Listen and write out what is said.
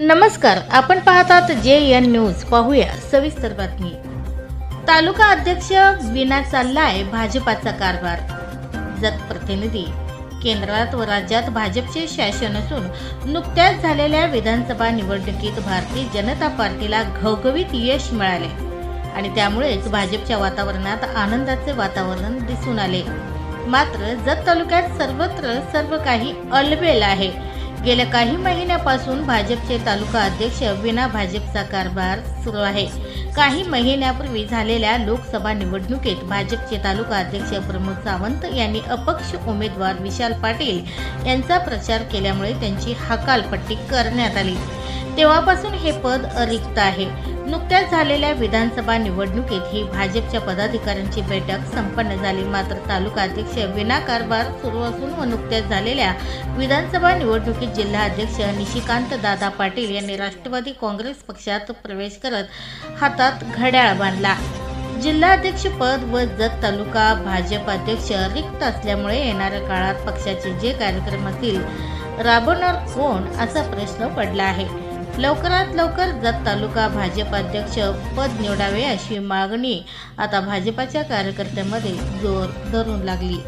नमस्कार आपण पाहतात जे एन न्यूज. पाहूया सविस्तर बातमी. तालुका अध्यक्ष विना चाललाय भाजपाचा कारभार. जत प्रतिनिधी. केंद्रात व राज्यात भाजपचे शासन असून नुकत्याच झालेल्या विधानसभा निवडणुकीत भारतीय जनता पार्टीला घवघवीत यश मिळाले. आणि त्यामुळेच भाजपच्या वातावरणात आनंदाचे वातावरण दिसून आले. मात्र जत तालुक्यात सर्वत्र सर्व काही अलबेल आहे. गेल्या काही महिन्यापासून भाजपचे तालुका अध्यक्ष विना भाजपचा कारभार सुरू आहे. काही महिन्यापूर्वी झालेल्या लोकसभा निवडणुकीत भाजपचे तालुका अध्यक्ष प्रमोद सावंत यांनी अपक्ष उमेदवार विशाल पाटील यांचा प्रचार केल्यामुळे त्यांची हकालपट्टी करण्यात आली. तेव्हापासून हे पद रिक्त आहे. नुकत्याच झालेल्या विधानसभा निवडणुकीत ही भाजपच्या पदाधिकाऱ्यांची बैठक संपन्न झाली. मात्र तालुका अध्यक्ष विना कारभार सुरू असून व नुकत्याच झालेल्या विधानसभा निवडणुकीत जिल्हा अध्यक्ष निशिकांत दादा पाटील यांनी राष्ट्रवादी काँग्रेस पक्षात प्रवेश करत हातात घड्याळ बांधला. जिल्हाध्यक्ष पद व जत तालुका भाजप अध्यक्ष रिक्त असल्यामुळे येणाऱ्या काळात पक्षाचे जे कार्यक्रम असतील राबवणार कोण असा प्रश्न पडला आहे. लवकरात लवकर जत तालुका भाजप अध्यक्ष पद निवडावे अशी मागणी आता भाजपाच्या कार्यकर्त्यांमध्ये जोर धरून लागली.